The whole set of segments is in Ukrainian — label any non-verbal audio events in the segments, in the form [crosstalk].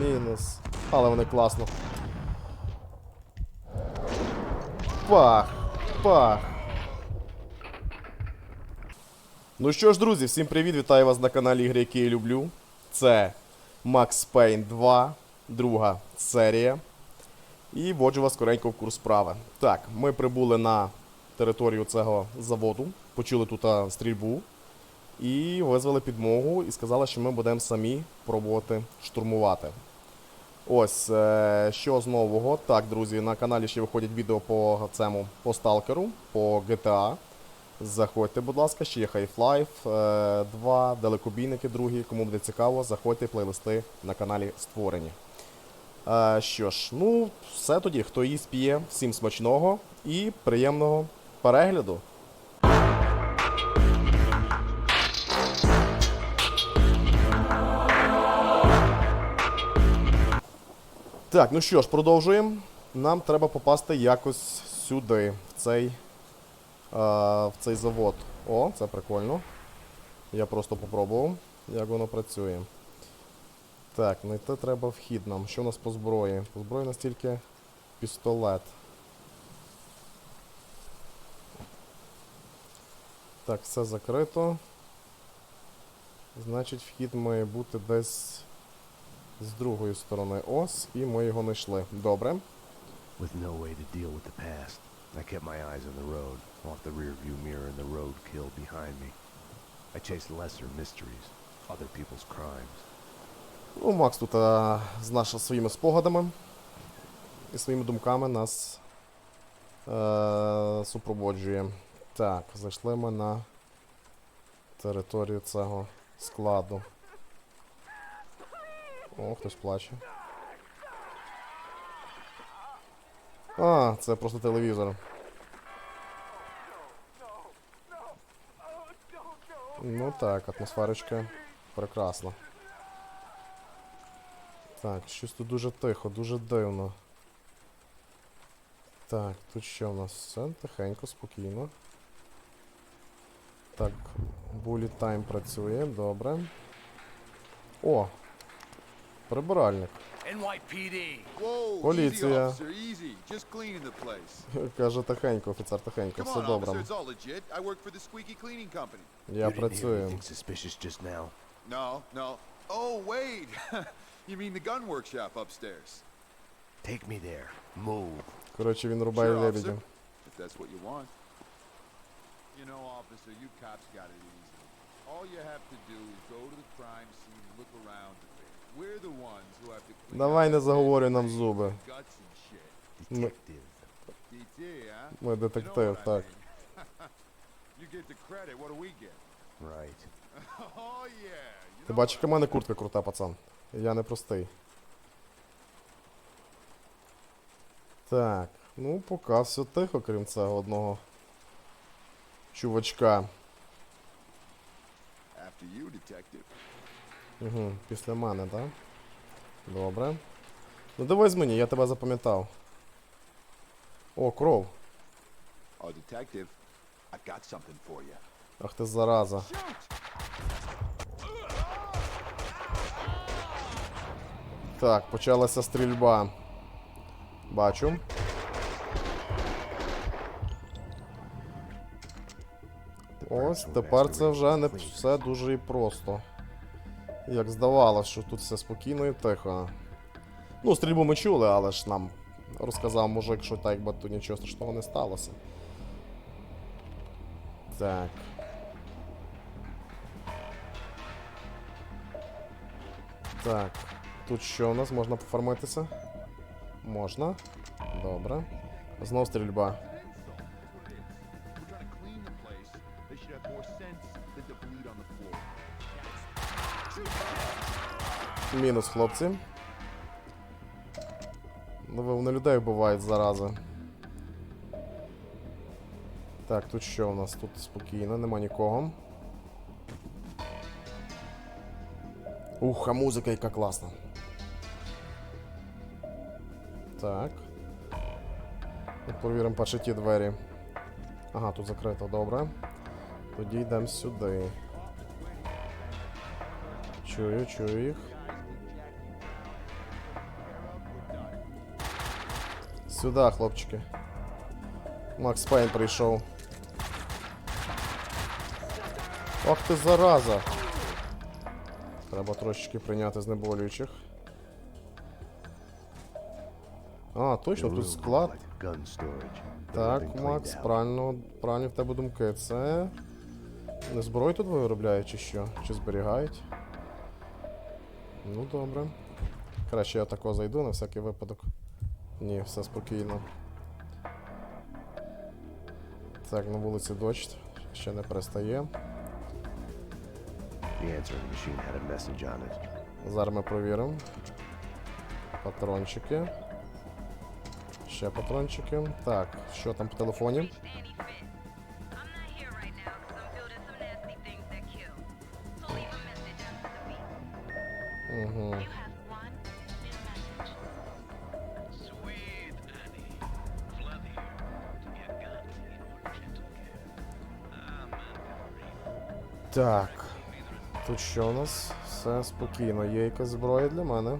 Мінус. Але вони класно. Пах. Пах. Ну що ж, друзі, всім привіт! Вітаю вас на каналі Ігри, які я люблю. Це Max Payne 2, друга серія. І вводжу вас скоренько в курс справи. Так, ми прибули на територію цього заводу, почули тут стрільбу. І визвали підмогу і сказали, що ми будемо самі пробувати штурмувати. Ось, е, що з нового. Так, друзі, на каналі ще виходять відео по цьому по сталкеру, по GTA. Заходьте, будь ласка, ще є Half-Life е, 2, далекобійники другі. Кому буде цікаво, заходьте, плейлисти на каналі створені. Е, що ж, ну, все тоді. Хто їсть п'є, всім смачного і приємного перегляду. Так, ну що ж, продовжуємо. Нам треба попасти якось сюди, в цей, е, в цей завод. О, це прикольно. Я просто попробував, як воно працює. Так, знайти треба вхід нам. Що у нас по зброї? По зброї у нас тільки пістолет. Так, все закрито. Значить, вхід має бути десь з другої сторони. Ось, і ми його знайшли. Добре. With no way to deal with the past, I kept my eyes on the road, off the rearview mirror and the roadkill behind me. I chased lesser mysteries, other people's crimes. Ну, Макс тут а, з нашими своїми спогадами і своїми думками нас е, супроводжує. Так, зайшли ми на територію цього складу. О, хтось плаче. А, це просто телевізор. Ну так, атмосферочка прекрасна. Так, щось тут дуже тихо, дуже дивно. Так, тут що в нас? Все тихенько, спокійно. Так, булі тайм працює, добре. О! Прибиральник. NYPD! Whoa, Поліція. Каже тихенько, офіцер, тихенько, все добре. officer, it's all legit. I work for the Squeaky Cleaning Company. Я you працюю. No, no. Oh, wait. you mean the gun workshop upstairs? Take me there. Move. Коротше, він рубає Sure, лебедя. If that's what you want. You know, officer, you cops got it easy. All you have to do is go to the crime scene and look around Давай не заговорюй нам зуби. Ми, ми детектив, так. Oh Ти бачиш, в мене куртка крута, пацан. Я не простий. Так, ну поки все тихо, крім цього одного чувачка. Угу, після мене, так? Добре. Ну дивись мені, я тебе запам'ятав. О, кров. Oh, detective, I've got something for you. Ах ти зараза. Так, почалася стрільба. Бачу. Ось, тепер це вже не все дуже і просто. Як здавалось, що тут все спокійно і тихо. Ну, стрільбу ми чули, але ж нам розказав мужик, що так якби тут нічого страшного не сталося. Так. Так, тут що у нас? Можна пофармитися? Можна. Добре. Знов стрільба. Мінус, хлопці. Ну, вони людей вбивають зарази. Так, тут що у нас? Тут спокійно, нема нікого. Ух, а музика яка класна. Так. Провіримо перші ті двері. Ага, тут закрито, добре. Тоді йдемо сюди. Чую, чую їх. Сюди, хлопчики. Макс Пейн прийшов. Ох ти зараза! Треба трошечки прийняти знеболюючих. А, точно, тут склад. Так, Макс, out. правильно, в тебе думки. Це. Не зброю тут виробляють чи що? Чи зберігають? Ну добре. Краще я тако зайду на всякий випадок. Ні, все спокійно. Так, на вулиці дощ ще не перестає. Зараз ми провіримо. Патрончики. Ще патрончики. Так, що там по телефоні? Danny Так. Тут що у нас? Все спокійно. Є якась зброя для мене.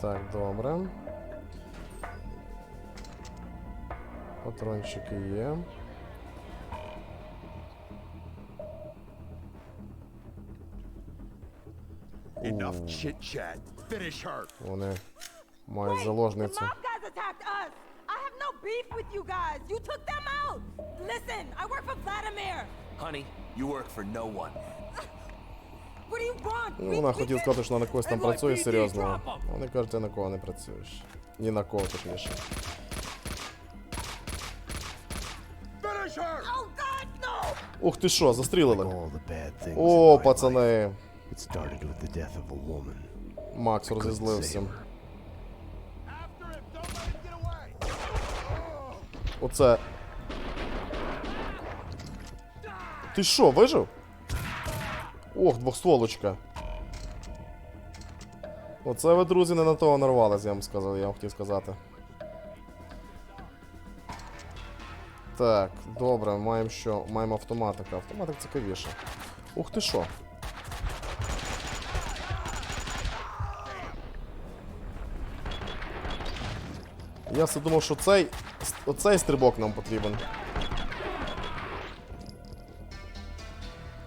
Так, добре. Патрончики є. Enough chit chat. Finish her. Вони мають заложницю. mob guys attacked us. I have no beef with you guys. You took them out. Listen, I work for Vladimir. Honey, you work for no one. What do you want? Ну, вона хотіла сказати, що вона на когось там працює серйозно. Вони кажуть, ти на кого не працюєш. Ні на кого точніше. Oh no! Ух ти що, застрілили. О, пацани. life. It started Ти що, вижив? Ох, двохстволочка. Оце ви, друзі, не на того нарвались, я вам сказав, я вам хотів сказати. Так, добре, маємо що? Маємо автоматика. Автоматик цікавіше. Ух ти що. Я все думав, що цей. Оцей стрибок нам потрібен.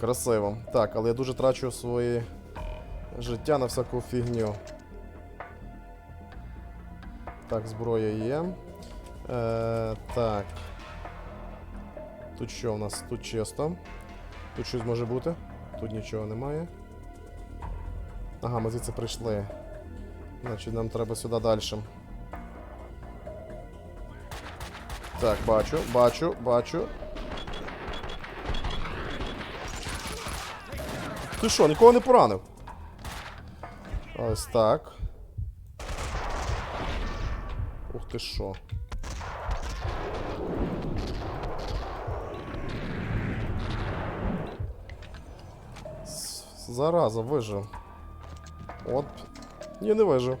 Красиво. Так, але я дуже трачу своє життя на всяку фігню. Так, зброя є. Е, так. Тут що у нас? Тут чисто. Тут щось може бути. Тут нічого немає. Ага, ми звідси прийшли. Значить, нам треба сюди далі. Так, бачу, бачу, бачу. Ти що, нікого не поранив? Ось так. Ух ти що. Зараза, вижив. От. Ні, не вижив.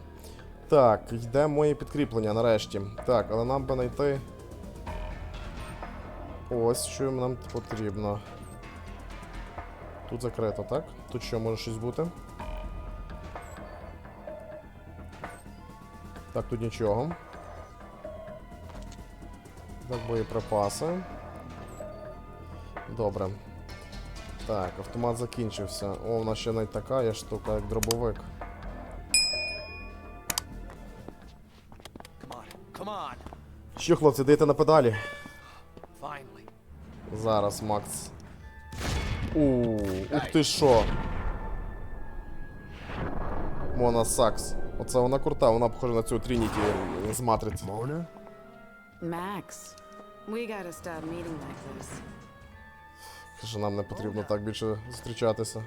Так, йде моє підкріплення нарешті. Так, але нам би знайти. Ось що нам потрібно. Тут закрито, так? Тут що, може щось бути? Так, тут нічого. Так, боєприпаси. Добре. Так, автомат закінчився. О, у нас ще навіть така є штука, як дробовик. Що, хлопці, даєте на педалі? Зараз, Макс. Ух ти що. Мона Сакс. Оце вона крута, вона похожа на цю Трініті з матриці. Mona? Max, we gotta stop meeting like this. Що нам не потрібно так більше зустрічатися.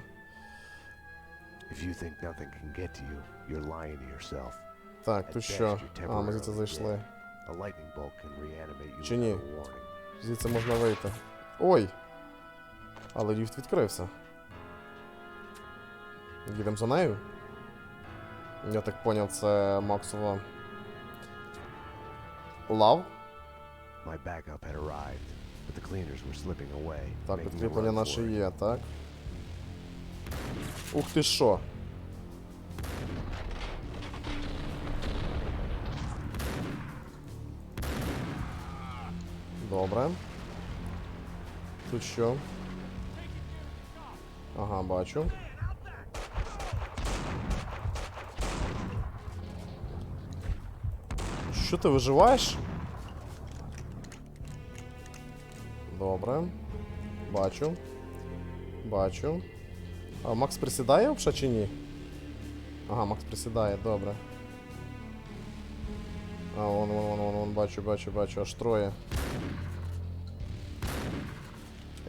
If you think nothing can get to you, you're lying to yourself. Так, best, що? А, ми звідси зайшли. dead. A lightning bolt can reanimate you Чи ні? Звідси можна вийти. Ой! Але ліфт відкрився. Їдемо за нею. Я так поняв, це Максова. Лав. My backup had arrived, but the cleaners were slipping away. Так, підкріплення наше є, так. Ух ти що. Добре. Тут що? Ага, бачу. Що ти виживаєш? Добре. Бачу. Бачу. А Макс присідає взагалі чи ні? Ага, Макс присідає, добре. А, вон, вон, вон, вон, вон, бачу, бачу, бачу, аж троє.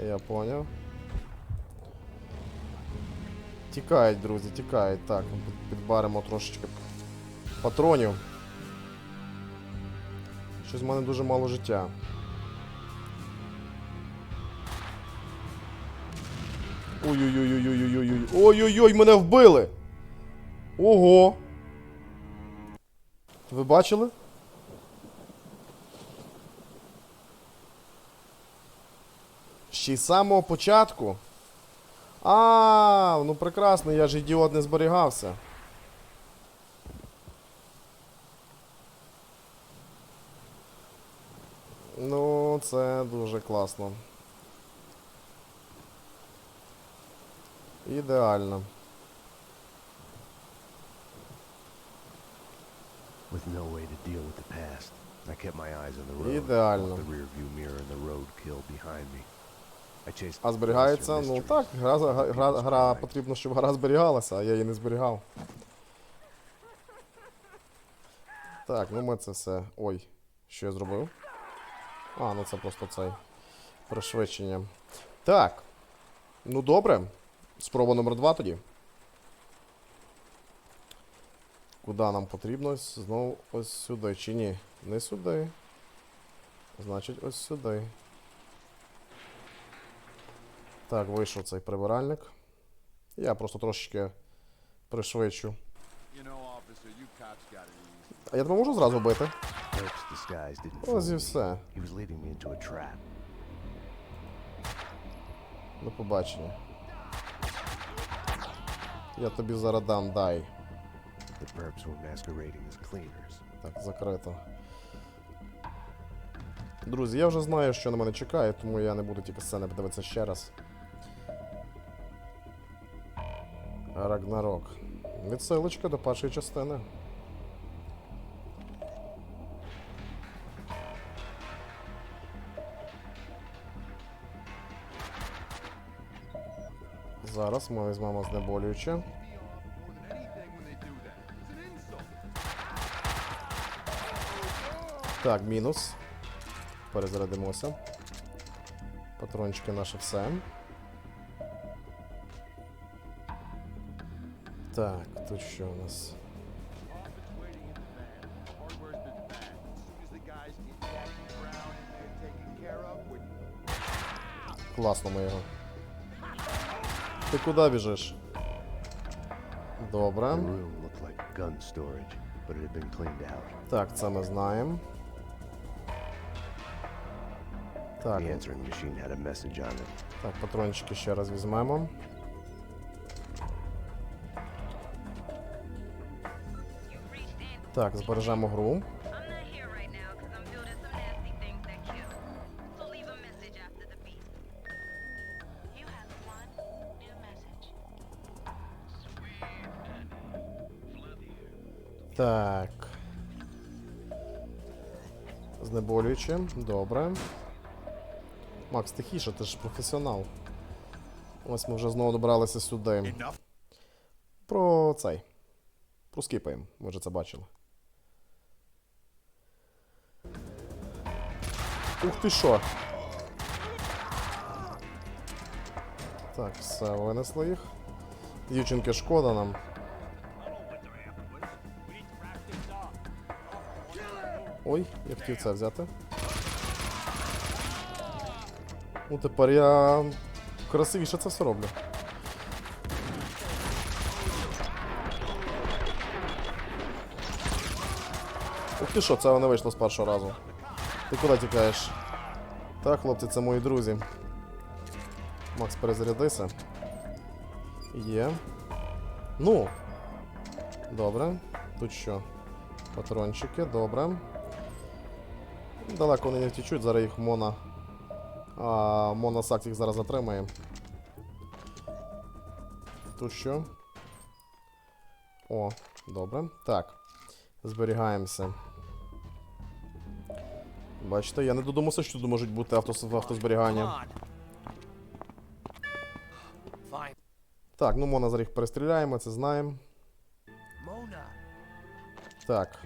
Я поняв. Тікають, друзі, тікають. Так, під- підбаримо трошечки патронів. Щось в мене дуже мало життя. Ой-ой-ой-ой-ой-ой-ой. Ой-ой-ой, мене вбили! Ого! Ви бачили? Ще й з самого початку. А, ну прекрасно, я ж ідіот не зберігався. Ну, це дуже класно. Ідеально. With no way to deal with the past, I kept my eyes on the road. Ідеально. The rear view mirror and the roadkill behind me. А зберігається? Ну так, гра, гра, гра потрібно, щоб гра зберігалася, а я її не зберігав. Так, ну ми це все. Ой, що я зробив? А, ну це просто цей пришвидшення. Так. Ну добре. Спроба номер два тоді. Куди нам потрібно? Знову ось сюди. Чи ні? Не сюди. Значить, ось сюди. Так, вийшов цей прибиральник. Я просто трошечки пришвидшу. А я тебе можу зразу бити? Ось і все. До побачення. Я тобі зараз дам, дай. Так, закрито. Друзі, я вже знаю, що на мене чекає, тому я не буду тільки сцени подивитися ще раз. Рагнарок. Відсилочка до першої частини. Зараз ми візьмемо знеболююче. Так, мінус. Перезарядимося. Патрончики наше все. There taken care of, we Класно ми його. Ти куди біжиш? Добре. The room looked like gun storage, but it had been cleaned out. Так, це ми знаємо. Так, The answering machine had a message on it. так, патрончики ще раз візьмемо. One new message. Так. Знеболюючи. Добре. Макс, тихіше, ти ж професіонал. Ось ми вже знову добралися сюди. Про цей. Проскіпаємо, ви вже це бачили. Ух ти що! Так, все, винесли їх. Дівчинки, шкода нам. Ой, я хотів це взяти. Ну тепер я красивіше це все роблю. Ух ти що, це не вийшло з першого разу. Ти куди тікаєш? Так, хлопці, це мої друзі. Макс, перезарядися. Є. Ну. Добре. Тут що? Патрончики, добре. Далеко вони не втічуть, зараз їх Мона. А, Мона Сакс їх зараз затримає. Тут що? О, добре. Так. Зберігаємося. Бачите, я не додумався, що тут можуть бути авто, автозберігання. Так, ну Мона зараз їх перестріляємо, це знаємо. Так.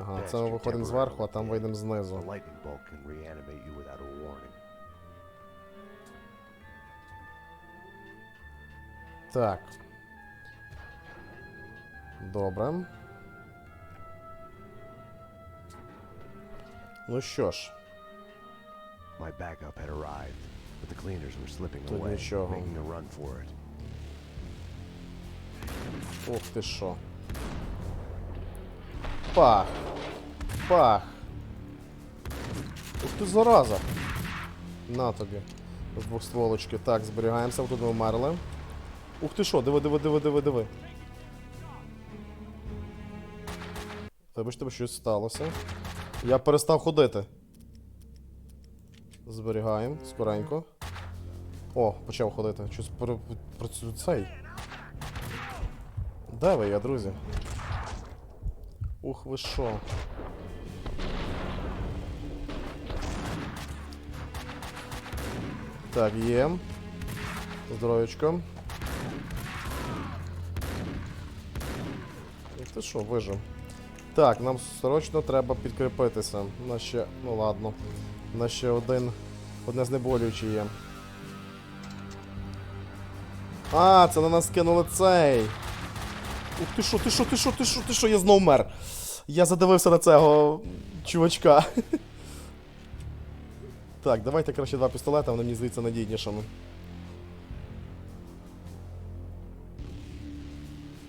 Ага, це ми виходимо зверху, а там вийдемо знизу. lightning bolt Ну що ж, My backup had arrived, but the cleaners were slipping away, making a run for it. Ух ти що. Пах. Пах. Ух ти зараза. На тобі. З двох стволочки. Так, зберігаємося, тут ми вмерли. Ух ти що, диви, диви, диви, диви, диви. Вибачте, бо щось сталося. Я перестав ходити. Зберігаємо, скоренько. О, почав ходити. Щось про, про цей. Де ви я, друзі? Ух, ви що? Так, є. Здоровечко. Ух Ти що, вижив. Так, нам срочно треба підкріпитися. У нас ще. Ну ладно. У нас ще один. Одне знеболююче є. А, це на нас кинули цей. Ух ти що, ти що, ти що, ти що, ти що, я знов мер. Я задивився на цього чувачка. [laughs] Так, давайте краще два пістолета, вони мені здається надійнішими.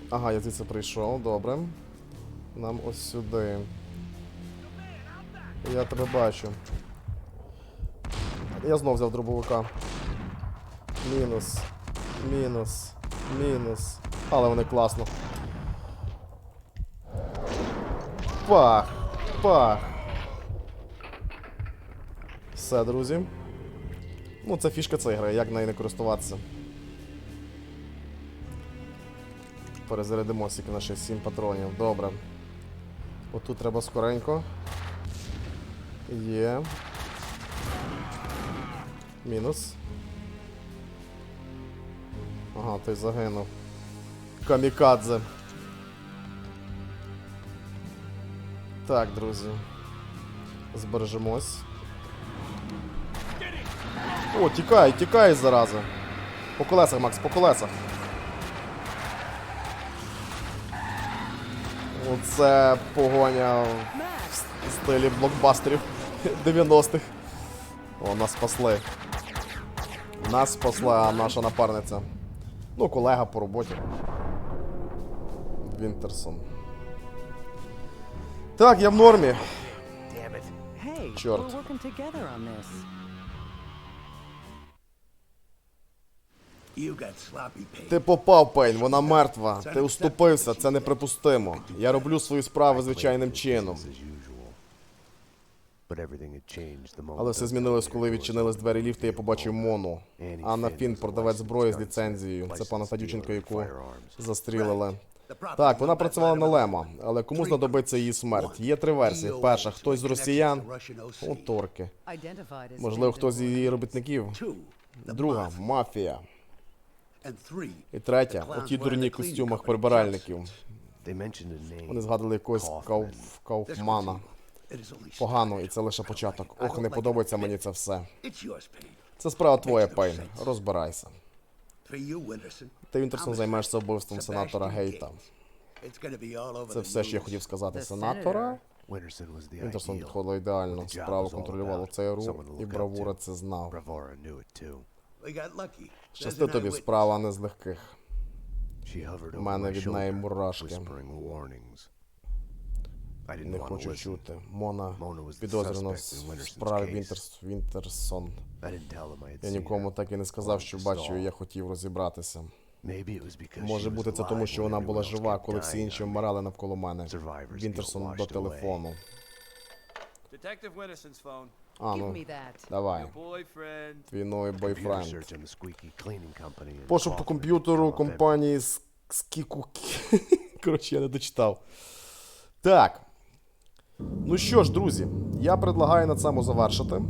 Ага, я звідси прийшов, добре. Нам ось сюди. Я тебе бачу. Я знов взяв дробовика. Мінус. Мінус. Мінус. Але вони класно. Пах! Пах! Все, друзі. Ну, це фішка цієї гри, як нею не користуватися. Перезарядимо стільки наші 7 патронів. Добре. Отут треба скоренько. Є. Мінус. Ага, той загинув. Камікадзе. Так, друзі. Збережемось. О, тікай, тікай, зараза. По колесах, Макс, по колесах. Оце погоня в стилі блокбастерів 90-х. О, нас спасли. Нас спасла наша напарниця. Ну, колега по роботі. Вінтерсон. Так, я в нормі. Damn Ти попав, Пейн, вона мертва. Ти уступився, це неприпустимо. Я роблю свою справу звичайним чином. Але все змінилось, коли відчинились двері ліфта, я побачив Мону. Анна Фін, продавець зброї з ліцензією. Це пана та яку застрілили. Так, вона працювала на Лема, але кому знадобиться її смерть? Є три версії. Перша, хтось з росіян. О, торки. Можливо, хтось з її робітників. Друга мафія. І третя, оті дурні костюмах прибиральників. Вони згадали якогось Кауф... Кауфмана. Погано, і це лише початок. Ох, не подобається мені це все. Це справа твоя, Пейн. Розбирайся. Ти, Вінтерсон, займаєшся вбивством сенатора Гейта. Це все, що я хотів сказати. Сенатора? Вінтерсон підходило ідеально. Справу контролювало. ЦРУ, і Бравура це знав. Щасти тобі справа не з легких. У мене від неї мурашки. Не хочу чути. Мона підозрювана в справі Вінтерс, Вінтерсон. Я нікому так і не сказав, що бачив, я хотів розібратися. Може бути, це тому, що вона була жива, коли всі інші вмирали навколо мене. Вінтерсон до телефону. А, ну, давай. Твій новий бойфренд. Пошук по комп'ютеру компанії Скіку. [laughs] Коротше, я не дочитав. Так. Ну що ж, друзі, я предлагаю на цьому завершити.